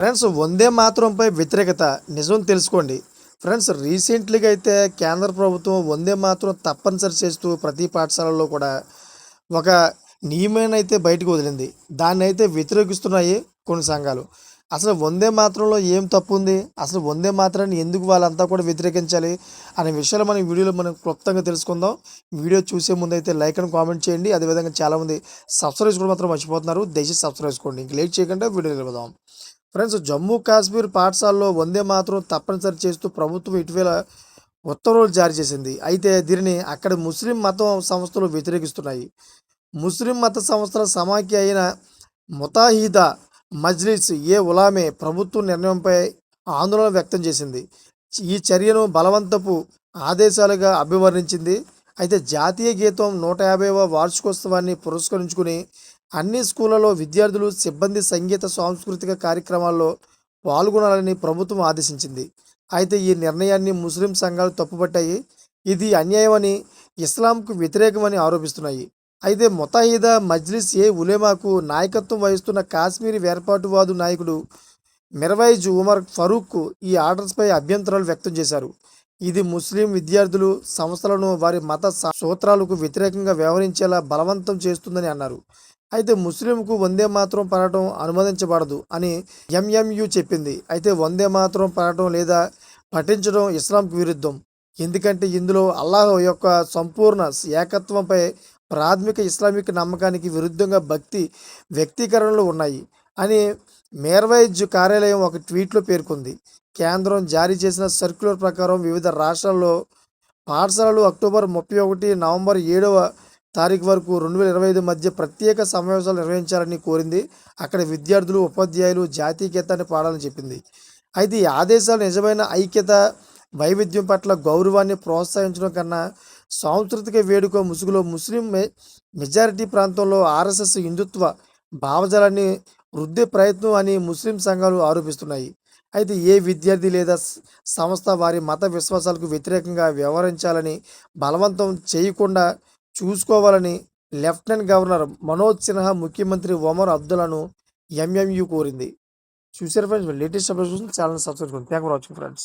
Friends వందే మాతరంపై వ్యతిరేకత. నిజం తెలుసుకోండి. ఫ్రెండ్స్ రీసెంట్లీగా అయితే కేంద్ర ప్రభుత్వం వందే మాత్రం తప్పనిసరి చేస్తూ ప్రతి పాఠశాలలో కూడా ఒక నియమైన అయితే బయటకు వదిలింది. దాన్ని అయితే వ్యతిరేకిస్తున్నాయి కొన్ని సంఘాలు. అసలు వందే మాత్రంలో ఏం తప్పు ఉంది అసలు వందే మాత్రాన్ని ఎందుకు వాళ్ళంతా కూడా వ్యతిరేకించాలి? అనే విషయాలు మనం వీడియోలో మనం క్లుప్తంగా తెలుసుకుందాం. వీడియో చూసే ముందు అయితే లైక్ అని కామెంట్ చేయండి. అదేవిధంగా చాలామంది సబ్స్క్రైబ్ చేసుకోవడం మాత్రం మర్చిపోతున్నారు. దయచేసి సబ్స్క్రైబ్ చేసుకోండి. ఇంక లేట్ చేయకుండా వీడియో వెళ్ళిపోదాం ఫ్రెండ్స్ జమ్మూ కాశ్మీర్ పాఠశాలలో వందే మాత్రం తప్పనిసరి చేస్తూ ప్రభుత్వం ఇటీవల ఉత్తర్వులు జారీ చేసింది. అయితే దీనిని అక్కడ ముస్లిం మతం సంస్థలు వ్యతిరేకిస్తున్నాయి. ముస్లిం మత సంస్థల సమాఖ్య అయిన ముతాహిదా మజ్లిస్ ఏ ఉలామే ప్రభుత్వ నిర్ణయంపై ఆందోళన వ్యక్తం చేసింది. ఈ చర్యను బలవంతపు ఆదేశాలుగా అభివర్ణించింది. అయితే జాతీయ గీతం నూట యాభైవ వార్షికోత్సవాన్ని పురస్కరించుకుని అన్ని స్కూళ్ళలో విద్యార్థులు సిబ్బంది సంగీత సాంస్కృతిక కార్యక్రమాల్లో పాల్గొనాలని ప్రభుత్వం ఆదేశించింది. అయితే ఈ నిర్ణయాన్ని ముస్లిం సంఘాలు తప్పుపట్టాయి. ఇది అన్యాయమని ఇస్లాంకు వ్యతిరేకమని ఆరోపిస్తున్నాయి. అయితే మొతాయిదా మజ్లిస్ ఏ ఉలేమాకు నాయకత్వం వహిస్తున్న కాశ్మీరీ వేర్పాటువాదు నాయకుడు మిర్వైజ్ ఉమర్ ఫరూక్ ఈ ఆర్డర్స్పై అభ్యంతరాలు వ్యక్తం చేశారు. ఇది ముస్లిం విద్యార్థులు సంస్థలను వారి మత సూత్రాలకు వ్యతిరేకంగా వ్యవహరించేలా బలవంతం చేస్తుందని అన్నారు. అయితే ముస్లింకు వందే మాత్రం పడటం అనుమతించబడదు అని ఎంఎంయు చెప్పింది. అయితే వందే మాత్రం పడటం లేదా పఠించడం ఇస్లాంకు విరుద్ధం. ఎందుకంటే ఇందులో అల్లాహ్ యొక్క సంపూర్ణ ఏకత్వంపై ప్రాథమిక ఇస్లామిక్ నమ్మకానికి విరుద్ధంగా భక్తి వ్యక్తీకరణలు ఉన్నాయి అని మేర్వైజ్ కార్యాలయం ఒక ట్వీట్లో పేర్కొంది. కేంద్రం జారీ చేసిన సర్క్యులర్ ప్రకారం వివిధ రాష్ట్రాల్లో పాఠశాలలు అక్టోబర్ ముప్పై ఒకటి నవంబర్ ఏడవ తారీఖు వరకు రెండు వేల ఇరవై ఐదు మధ్య ప్రత్యేక సమావేశాలు నిర్వహించాలని కోరింది. అక్కడ విద్యార్థులు ఉపాధ్యాయులు జాతీయ గీతాన్ని పాడాలని చెప్పింది. అయితే ఈ ఆదేశాలు నిజమైన ఐక్యత వైవిధ్యం పట్ల గౌరవాన్ని ప్రోత్సహించడం కన్నా సాంస్కృతిక వేడుక ముసుగులో ముస్లిం మె- మెజారిటీ ప్రాంతంలో ఆర్ఎస్ఎస్ హిందుత్వ భావజాలాన్ని వృద్ధి ప్రయత్నం అని ముస్లిం సంఘాలు ఆరోపిస్తున్నాయి. అయితే ఏ విద్యార్థి లేదా సంస్థ వారి మత విశ్వాసాలకు వ్యతిరేకంగా వ్యవహరించాలని బలవంతం చేయకుండా చూసుకోవాలని లెఫ్టినెంట్ గవర్నర్ మనోజ్ సిన్హా ముఖ్యమంత్రి ఒమర్ అబ్దుల్లాను ఎంఎంయు కోరింది. చూసారు friends latest updates channel subscribe చేసుకోండి. Thank for watching friends.